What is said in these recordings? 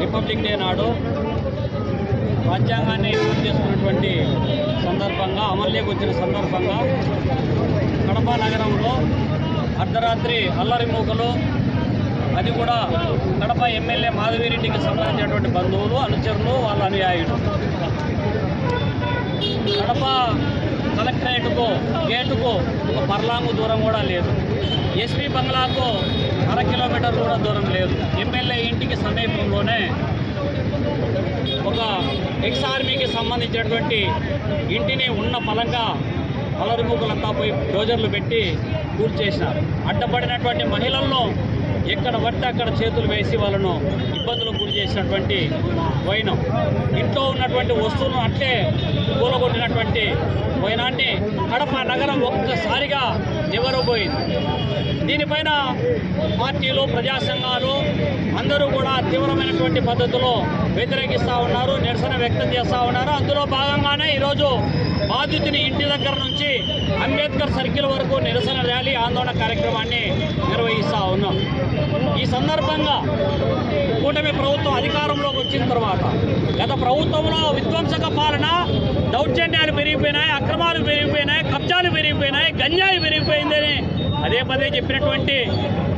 Republic day నాడు రాజ్యాంగాన్ని అమలు చేసుకున్నటువంటి సందర్భంగా అమల్లోకి వచ్చిన సందర్భంగా కడప నగరంలో అర్ధరాత్రి అల్లరి మూకలు అది కూడా కడప ఎమ్మెల్యే మాధవిరెడ్డికి సంబంధించినటువంటి బంధువులు అనుచరులు వాళ్ళ అనుయాయులు. కడప కలెక్టరేట్కు గేటుకు ఒక పర్లాంగు దూరం కూడా లేదు. ఎస్పీ బంగ్లాకు అర కిలోమీటర్ కూడా దూరం లేదు. ఎమ్మెల్యే ఇంటికి సమీపంలోనే ఒక ఎక్స్ ఆర్మీకి సంబంధించినటువంటి ఇంటిని ఉన్న పలంగా అలరిముకులంతా పోయి డోజర్లు పెట్టి పూర్తి చేసినారు అడ్డపడినటువంటి మహిళల్లో ఎక్కడ పడితే అక్కడ చేతులు వేసి వాళ్ళను ఇబ్బందులకు గురి చేసినటువంటి వైనం. ఇంట్లో ఉన్నటువంటి వస్తువులను అట్లే కూలగొట్టినటువంటి వైనాన్ని కడప నగరం ఒక్కసారిగా నివరబోయింది దీనిపైన పార్టీలు ప్రజా సంఘాలు అందరూ కూడా తీవ్రమైనటువంటి పద్ధతిలో వ్యతిరేకిస్తూ ఉన్నారు నిరసన వ్యక్తం చేస్తూ ఉన్నారు. అందులో భాగంగానే ఈరోజు బాధితుని ఇంటి దగ్గర నుంచి అంబేద్కర్ సర్కిల్ వరకు నిరసన ర్యాలీ ఆందోళన కార్యక్రమాన్ని నిర్వహిస్తూ ఉన్నాం. ఈ సందర్భంగా కూటమి ప్రభుత్వం అధికారంలోకి వచ్చిన తర్వాత గత ప్రభుత్వంలో విధ్వంసక పాలన దౌర్జన్యాలు పెరిగిపోయినాయి అక్రమాలు పెరిగిపోయినాయి కబ్జాలు పెరిగిపోయినాయి గంజాయి పెరిగిపోయిందని అదే పదే చెప్పినటువంటి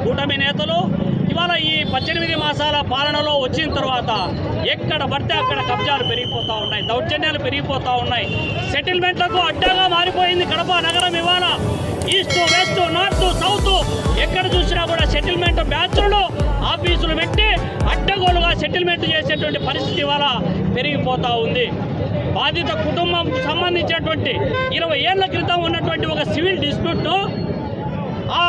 కూటమి నేతలు ఇవాళ ఈ పద్దెనిమిది మాసాల పాలనలో వచ్చిన తర్వాత ఎక్కడ పడితే అక్కడ కబ్జాలు పెరిగిపోతూ ఉన్నాయి దౌర్జన్యాలు పెరిగిపోతూ ఉన్నాయి. సెటిల్మెంట్లకు అడ్డగా మారిపోయింది కడప నగరం ఇవాళ. ఈస్ట్ వెస్ట్ నార్త్ సౌత్ ఎక్కడ చూసినా కూడా సెటిల్మెంట్ బ్యాచ్లు ఆఫీసులు పెట్టి అడ్డగోలుగా సెటిల్మెంట్ చేసేటువంటి పరిస్థితి ఇవాళ పెరిగిపోతూ ఉంది. బాధిత కుటుంబం సంబంధించినటువంటి ఇరవై ఏళ్ళ క్రితం ఉన్నటువంటి ఒక సివిల్ డిస్ప్యూట్ను ఆ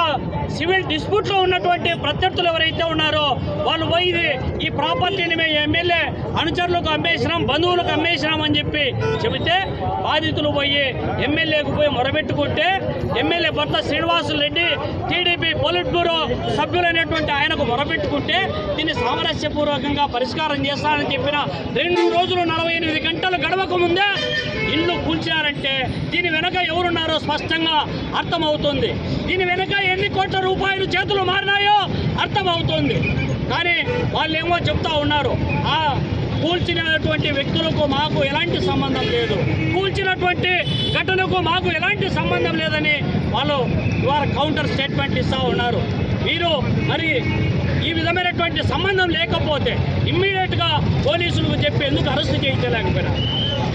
సివిల్ డిస్ప్యూట్లో ఉన్నటువంటి ప్రత్యర్థులు ఎవరైతే ఉన్నారో వాళ్ళు పోయి ఈ ప్రాపర్టీని మేము ఎమ్మెల్యే అనుచరులకు అమ్మేసినాం బంధువులకు అమ్మేసినాం అని చెప్పి చెబితే బాధితులు పోయి ఎమ్మెల్యేకు పోయి మొరబెట్టుకుంటే ఎమ్మెల్యే భర్త Srinivasulu Reddy TDP politburo సభ్యులైనటువంటి ఆయనకు మొరపెట్టుకుంటే దీన్ని సామరస్యపూర్వకంగా పరిష్కారం చేస్తానని చెప్పిన రెండు రోజులు నలభై ఎనిమిది గంటలు గడవక ముందే ఇల్లు కూల్చారంటే దీని వెనక ఎవరున్నారో స్పష్టంగా అర్థమవుతుంది. దీని వెనక ఎన్ని కోట్ల రూపాయలు చేతులు మారినాయో అర్థమవుతుంది. కానీ వాళ్ళు ఏమో చెప్తా ఉన్నారు ఆ కూల్చినటువంటి వ్యక్తులకు మాకు ఎలాంటి సంబంధం లేదు. కూల్చినటువంటి ఘటనకు మాకు ఎలాంటి సంబంధం లేదని వాళ్ళు వారు కౌంటర్ స్టేట్మెంట్ ఇస్తూ ఉన్నారు. మీరు మరి ఈ విధమైనటువంటి సంబంధం లేకపోతే ఇమ్మీడియట్గా పోలీసులకు చెప్పి ఎందుకు arrest చేయించలేకపోయినా?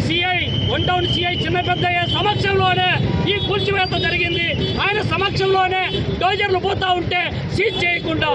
CI one town CI Chinna Peddaiah సమక్షంలోనే ఈ కూల్చివేత జరిగింది. ఆయన సమక్షంలోనే డోజర్లు పోతా ఉంటే సీజ్ చేయకుండా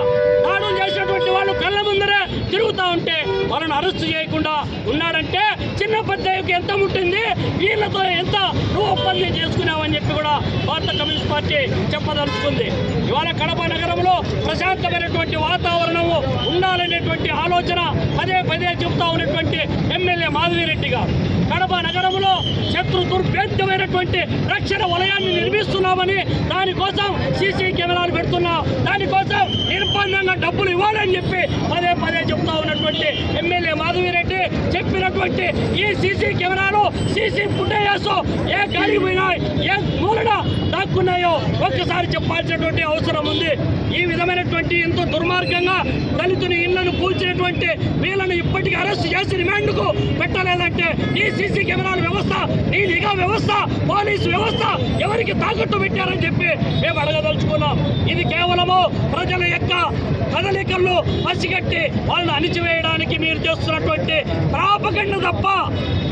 దాడులు చేసినటువంటి వాళ్ళు కళ్ళ ముందరే తిరుగుతూ ఉంటే వాళ్ళని అరెస్ట్ చేయకుండా ఉన్నారంటే చిన్న పెద్దయ్యకి ఎంత ఉంటుంది? వీళ్ళతో ఎంత నువ్వు ఒప్పందం చేసుకుని చెప్పి కూడా భారత కమ్యూనిస్ట్ పార్టీ చెప్పదలుచుకుంది. ఇవాళ కడప నగరంలో ప్రశాంతమైనటువంటి వాతావరణము ఉండాలనేటువంటి ఆలోచన పదే పదే చెప్తా ఉన్నటువంటి ఎమ్మెల్యే మాధవిరెడ్డి గారు కడప నగరంలో శత్రు దుర్భేద్యమైనటువంటి రక్షణ వలయాన్ని నిర్మిస్తున్నామని దానికోసం సీసీ కెమెరాలు పెడుతున్నాం. దానికోసం నిర్బంధంగా డబ్బులు ఇవ్వాలని చెప్పి పదే పదే చెప్తా ఉన్నటువంటి ఎమ్మెల్యే మాధవిరెడ్డి చెప్పినటువంటి ఈ సీసీ కెమెరాలు సీసీ ఫుటేజెస్ ఏ గాడికి ఏ మూలన దాక్కున్నాయో ఒక్కసారి చెప్పాల్సినటువంటి అవసరం ఉంది. ఈ విధమైనటువంటి ఎంతో దుర్మార్గంగా దళితుని ఇళ్ళను కూల్చినటువంటి వీళ్ళను ఇప్పటికీ అరెస్ట్ చేసి రిమాండ్కు పెట్టలేదంటే ఈ సీసీ కెమెరాల వ్యవస్థ ఈ నిఘా వ్యవస్థ పోలీసు వ్యవస్థ ఎవరికి తాకట్టు పెట్టారని చెప్పి మేము అడగదలుచుకున్నాం. ఇది కేవలము ప్రజల యొక్క కదలికలను పసిగట్టి వాళ్ళని అణిచివేయడానికి మీరు చేస్తున్నటువంటి ప్రాపకండ తప్ప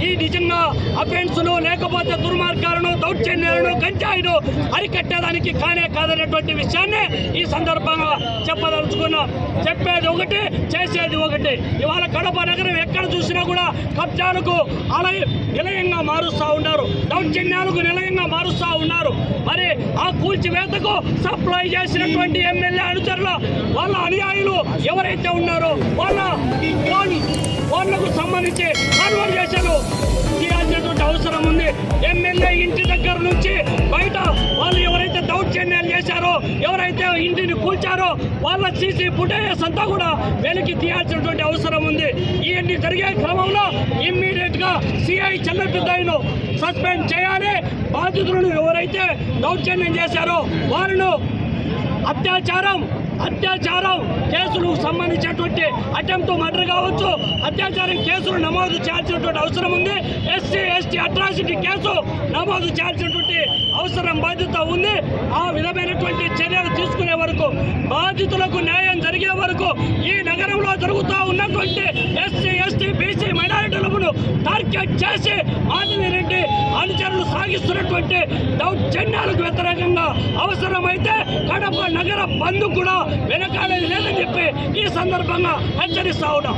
ఈ నిజంగా అఫెన్స్ను లేకపోతే దుర్మార్గాలను దౌర్జన్యాలను గంజాయిను అరికట్టేదానికి కానే కాదనేటువంటి విషయాన్ని ఈ సందర్భంగా చెప్పదలుచుకున్నాం. చెప్పేది ఒకటి చేసేది ఒకటి. ఇవాళ కడప నగరం ఎక్కడ చూసినా కూడా కబ్జాలకు అలయ నిలయంగా మారుస్తూ ఉన్నారు. దౌర్జన్యాలకు నిలయంగా మారుస్తూ ఉన్నారు. మరి ఆ కూల్చివేతకు సప్లై చేసినటువంటి ఎమ్మెల్యే అనుచరుల వాళ్ళ అనుయాయులు ఎవరైతే ఉన్నారో వాళ్ళ ఫోన్ ఫోన్లకు సంబంధించి కన్వర్జేషన్ చేయాల్సినటువంటి అవసరం ఉంది. ఎమ్మెల్యే ఇంటి దగ్గర నుంచి బయట వాళ్ళు ఎవరైతే దౌర్జన్యాలు చేశారో ఎవరైతే ఇంటిని కూల్చారో వాళ్ళ సీసీ ఫుటేజెస్ అంతా కూడా వెలికి తీయాల్సినటువంటి అవసరం ఉంది. ఇవన్నీ జరిగే క్రమంలో ఇమ్మీడియట్ గా సిఐ చెల్లపెద్దయ్యను సస్పెండ్ చేయాలి. బాధితులను ఎవరైతే దౌర్జన్యం చేశారో వారిను అత్యాచారం అత్యాచారం కేసులకు సంబంధించినటువంటి అటెంప్ట్ మర్డర్ కావచ్చు అత్యాచారం కేసులు నమోదు చేయాల్సినటువంటి అవసరం ఉంది. ఎస్సీ ఎస్టీ అట్రాసిటీ కేసు నమోదు చేయాల్సినటువంటి అవసరం బాధ్యత ఉంది. ఆ విధమైనటువంటి చర్యలు తీసుకునే వరకు బాధితులకు న్యాయం జరిగే వరకు ఈ నగరంలో జరుగుతూ ఉన్నటువంటి ఎస్సీ ఎస్టీ బీసీ టార్గెట్ చేసి మాధవిరెడ్డి అనుచరులు సాగిస్తున్నటువంటి దౌర్జన్యాలకు వ్యతిరేకంగా అవసరమైతే కడప నగర బంధు కూడా వెనకాడేది లేదని చెప్పి ఈ సందర్భంగా హెచ్చరిస్తా ఉన్నాం.